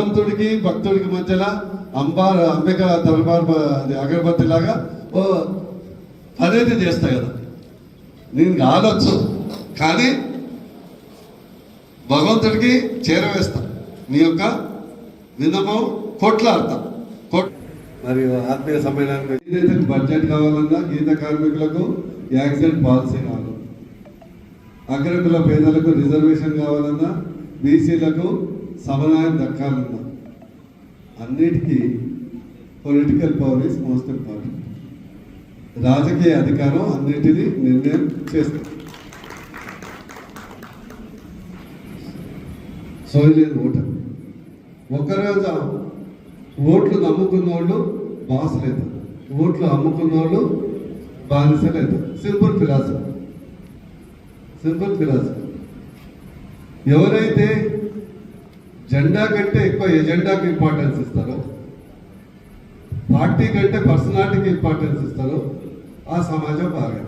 భగవంతుడికి భక్తుడికి మధ్యలో అంబార్ అంబిక దర్బార్ అది అగరబత్తి లాగా ఓ పదైతే చేస్తా కదా. నేను కాలొచ్చు కానీ భగవంతుడికి చేరవేస్తా. మీ యొక్క విన్నపం కొట్లాడతా. కొట్ మరియు ఆత్మీయ సమ్మేళనానికి ఏదైతే బడ్జెట్ కావాలన్నా గీత కార్మికులకు యాక్సిడెంట్ పాలసీ కావాలి అగ్రకుల పేదలకు రిజర్వేషన్ కావాలన్నా బీసీలకు సమన్వయం దక్కాలన్నా అన్నిటికీ political power is most important రాజకీయ అధికారం అన్నిటినీ నిర్ణయం చేస్తుంది. సోయలేదు ఓటర్. ఒకరోజు ఓట్లు నమ్ముకున్న వాళ్ళు బాసులేదు. ఓట్లు అమ్ముకున్న వాళ్ళు బానిసలేదు. Simple philosophy. Simple philosophy. ఎవరైతే జెండా కంటే ఎక్కువ ఎజెండాకి ఇంపార్టెన్స్ ఇస్తారు. పార్టీ కంటే పర్సనాలిటీకి ఇంపార్టెన్స్ ఇస్తారు. ఆ సమాజం బాగా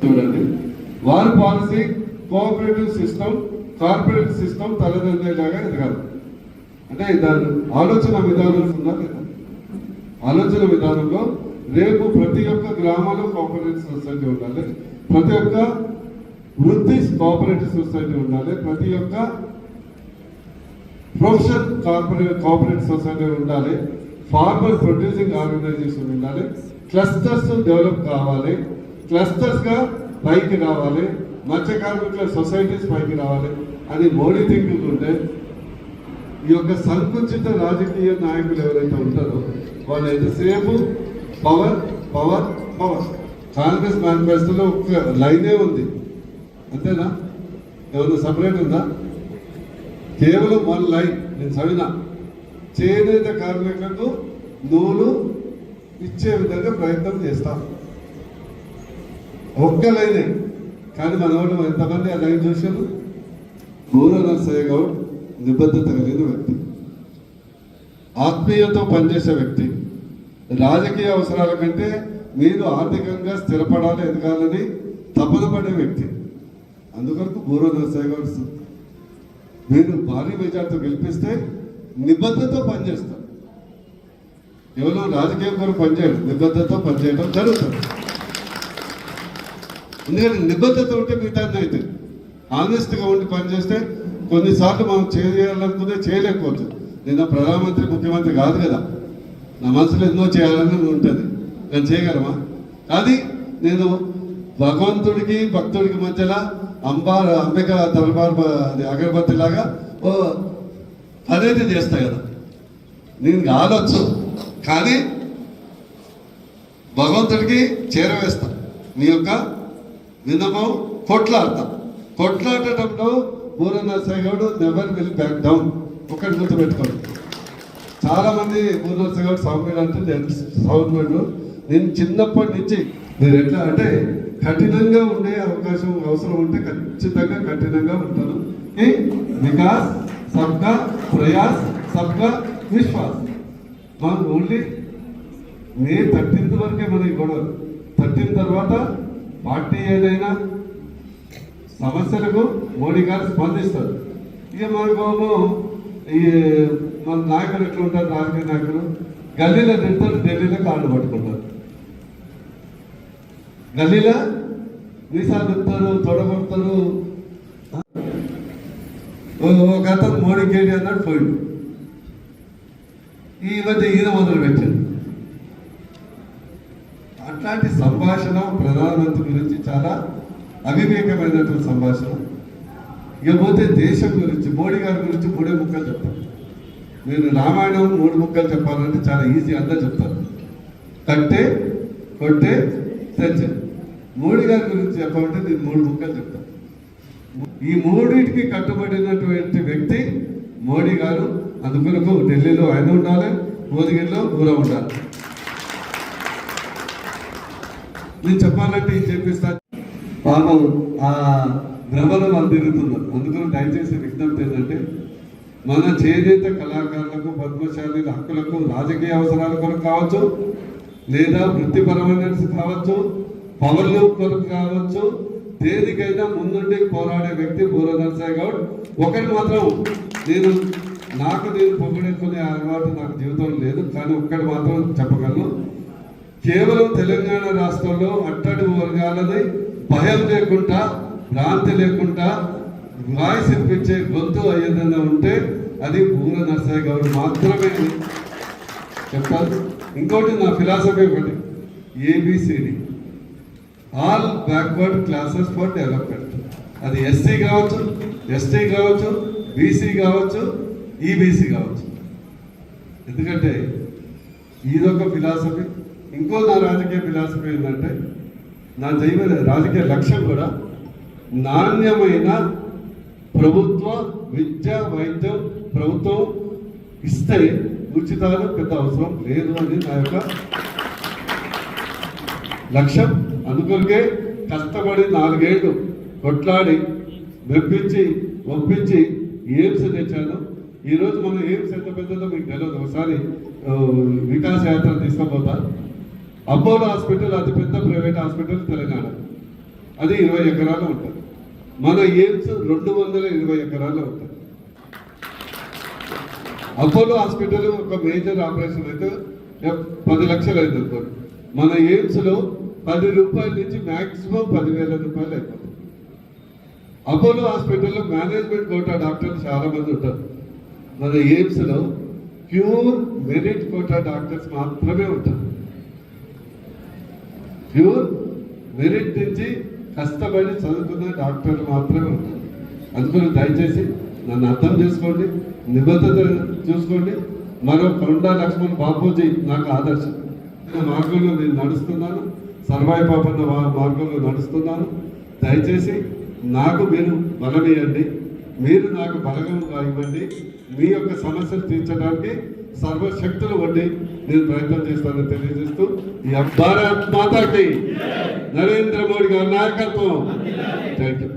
చూడండి. వారి policy cooperative system corporate system తలదండేలాగా ఎదగాలి. అంటే దాని ఆలోచన విధానం ఉందా లేదా? ఆలోచన విధానంలో రేపు ప్రతి ఒక్క గ్రామంలో కోఆపరేటివ్ సొసైటీ ఉండాలి. ప్రతి ఒక్క వృత్తి కోఆపరేటివ్ సొసైటీ ఉండాలి. ప్రతి ఒక్క ప్రొఫెషన్ కార్పొరేట్ కోఆపరేటివ్ సొసైటీ ఉండాలి. ఫార్మర్ ప్రొడ్యూసింగ్ ఆర్గనైజేషన్ ఉండాలి. క్లస్టర్స్ డెవలప్ కావాలి. క్లస్టర్స్గా పైకి రావాలి. మత్స్య కార్మికుల సొసైటీస్ పైకి రావాలి. అని మోడీ థింకింగ్ ఉంటే ఈ యొక్క సంకుచిత రాజకీయ నాయకులు ఎవరైతే ఉంటారో వాళ్ళు ఎంతసేపు పవర్ పవర్ పవర్ కాంగ్రెస్ మేనిఫెస్టోలో ఒక లైనే ఉంది. అంతేనా? ఏమైనా సపరేట్ ఉందా? కేవలం వన్ లైన్. నేను చదివిన. చేనేత కార్మికులకు నూలు ఇచ్చే విధంగా ప్రయత్నం చేస్తాం. ఒక్క లైనే. కానీ మన వాళ్ళు ఎంతమంది ఆ లైన్ చూశారు? బూర నర్సయ్య గౌడ్ నిబద్ధత కలిగిన వ్యక్తి. ఆత్మీయతో పనిచేసే వ్యక్తి. రాజకీయ అవసరాల కంటే మీరు ఆర్థికంగా స్థిరపడాలి ఎదగాలని తపన పడే వ్యక్తి. అందుకొరకు బూర నర్సయ్య గౌడ్ నేను భారీ మెజార్టీతో గెలిపిస్తే నిబద్ధతో పనిచేస్తారు ఎవరో రాజకీయం కొరకు పనిచేయడం నిబద్ధతో పనిచేయడం జరుగుతుంది. ఎందుకంటే నిబద్ధత ఉంటే మిగతా అవుతుంది ఆనెస్ట్గా ఉండి పనిచేస్తే కొన్నిసార్లు మనం చేయాలనుకుంటే చేయలేకపోవచ్చు నేను ప్రధానమంత్రి ముఖ్యమంత్రి కాదు కదా. నా మనసులో ఎన్నో చేయాలని ఉంటుంది. నేను చేయగలమా? అది నేను భగవంతుడికి భక్తుడికి మధ్యలో అంబార్ అంబిక దర్బార్ అది అగరబత్తి లాగా ఓ పదైతే చేస్తా కదా. నేను కాలొచ్చు కానీ భగవంతుడికి చేరవేస్తా. మీ యొక్క విన్నపం కొట్లాడతా. కొట్లాడటంలో Boora Narsaiah Goud never will back down ఒకటి గుర్తుపెట్టుకోండి. చాలామంది బూర నరసయ్యగౌడు అంటే నేను నేను చిన్నప్పటి నుంచి నేను ఎట్లా అంటే కఠినంగా ఉండే అవకాశం అవసరం ఉంటే ఖచ్చితంగా కఠినంగా ఉంటాను. ఏ? వికాస్ సబ్కా ప్రయాస్ సబ్కా విశ్వాస్. మనం ఓన్లీ మే థర్టీన్త్ వరకే మనకి గొడవ. థర్టీన్ తర్వాత పార్టీ ఏదైనా సమస్యలకు మోడీ గారు స్పందిస్తారు. ఇక మనకు ఈ మన నాయకులు ఎట్లా ఉంటారు రాజకీయ నాయకులు? గల్లీలో తింటారు ఢిల్లీలో కాళ్ళు పట్టుకుంటారు. గల్లీలో వీసాలు తింటారు తొడగొడతారు. ఒక అతను మోడీ కేడి అన్నాడు పోయిండు. ఈ మధ్య ఈయన మొదలు పెట్టాడు. అట్లాంటి సంభాషణ ప్రధానమంత్రి గురించి చాలా అవివేకమైనటువంటి సంభాషణ. ఇకపోతే దేశం గురించి మోడీ గారి గురించి మూడే ముక్కలు చెప్తారు నేను రామాయణం మూడు ముక్కలు చెప్పాలంటే చాలా ఈజీ అంతా చెప్తాను కట్టే కొట్టే తెచ్చే మోడీ గారి గురించి చెప్పాలంటే నేను మూడు ముక్కలు చెప్తాను ఈ మూడింటికి కట్టుబడినటువంటి వ్యక్తి మోడీ గారు అందుకొరకు ఢిల్లీలో ఆయన ఉండాలి మోదగిరిలో ఊర ఉండాలి. నేను చెప్పాలంటే ఇది చెప్పిస్తా? పాపం ఆ భ్రమలో వాళ్ళు తిరుగుతున్నారు అందుకని దయచేసి విజ్ఞప్తి ఏంటంటే మన చేనేత కళాకారులకు పద్మశాలీల హక్కులకు రాజకీయ అవసరాల కొరకు కావచ్చు లేదా వృత్తిపరమైన కావచ్చు పవర్లు కొరకు కావచ్చు దేనికైనా ముందుండి పోరాడే వ్యక్తి బూర గౌడ్ ఒకటి మాత్రం నేను నాకు నేను పొగడుకునే అలవాటు నాకు జీవితంలో లేదు కానీ ఒక్కటి మాత్రం చెప్పగలను. కేవలం తెలంగాణ రాష్ట్రంలో అట్టడి వర్గాలని భయం లేకుండా భ్రాంతి లేకుండా వాయిస్ ఇప్పించే గొంతు అయ్యేదన్నా ఉంటే అది పూల నర్సయ్య గారు మాత్రమే చెప్పాలి ఇంకోటి నా ఫిలాసఫీ ఒకటి ABCD all backward classes for development అది ఎస్సీ కావచ్చు ఎస్టీ కావచ్చు బీసీ కావచ్చు ఈబీసీ కావచ్చు. ఎందుకంటే ఇదొక ఫిలాసఫీ ఇంకో నా రాజకీయ ఫిలాసఫీ ఏంటంటే నా జైవ రాజకీయ లక్ష్యం కూడా నాణ్యమైన ప్రభుత్వ విద్య వైద్యం ప్రభుత్వం ఇస్తే ఉచితాలు పెద్ద అవసరం లేదు అని నా యొక్క లక్ష్యం. అందుకొరికే కష్టపడి నాలుగేళ్ళు కొట్లాడి మెప్పించి ఒప్పించి ఎయిమ్స్ తెచ్చాను. ఈరోజు మనం ఎయిమ్స్ ఎంత పెద్దదో మీకు తెలియదు ఒకసారి వికాస యాత్ర తీసుకుపోతా అపోలో హాస్పిటల్ అతిపెద్ద ప్రైవేట్ హాస్పిటల్ తెలంగాణ. అది ఇరవై ఎకరాలు ఉంటుంది. మన ఎయిమ్స్ రెండు వందల ఇరవై ఎకరాలు ఉంటుంది. అపోలో హాస్పిటల్ ఒక మేజర్ ఆపరేషన్ అయితే పది లక్షలు అయింది అనుకోండి మన ఎయిమ్స్లో పది రూపాయల నుంచి మాక్సిమం పదివేల రూపాయలు అయిపోతుంది. అపోలో హాస్పిటల్లో మేనేజ్మెంట్ కోటా డాక్టర్లు చాలా మంది ఉంటారు. మన ఎయిమ్స్లో ప్యూర్ మెరిట్ కోటా డాక్టర్స్ మాత్రమే ఉంటారు. ప్యూర్ మెరిట్ నుంచి కష్టపడి చదువుకున్న డాక్టర్లు మాత్రమే ఉంటారు. అందుకని దయచేసి నన్ను అర్థం చేసుకోండి నిబద్ధత చూసుకోండి. మరో కొండా లక్ష్మణ్ బాపూజీ నాకు ఆదర్శం. మార్గంలో నేను నడుస్తున్నాను. సర్వాయి పాపన్న మార్గంలో నడుస్తున్నాను దయచేసి నాకు మీరు బలమియండి. మీరు నాకు బలగం ఇవ్వండి. మీ యొక్క సమస్యలు తీర్చడానికి సర్వశక్తులు వండి నేను ప్రయత్నం చేస్తానని తెలియజేస్తూ ఈ భారత్ మాతాకి. నరేంద్ర మోడీ గారి నాయకత్వం. Thank you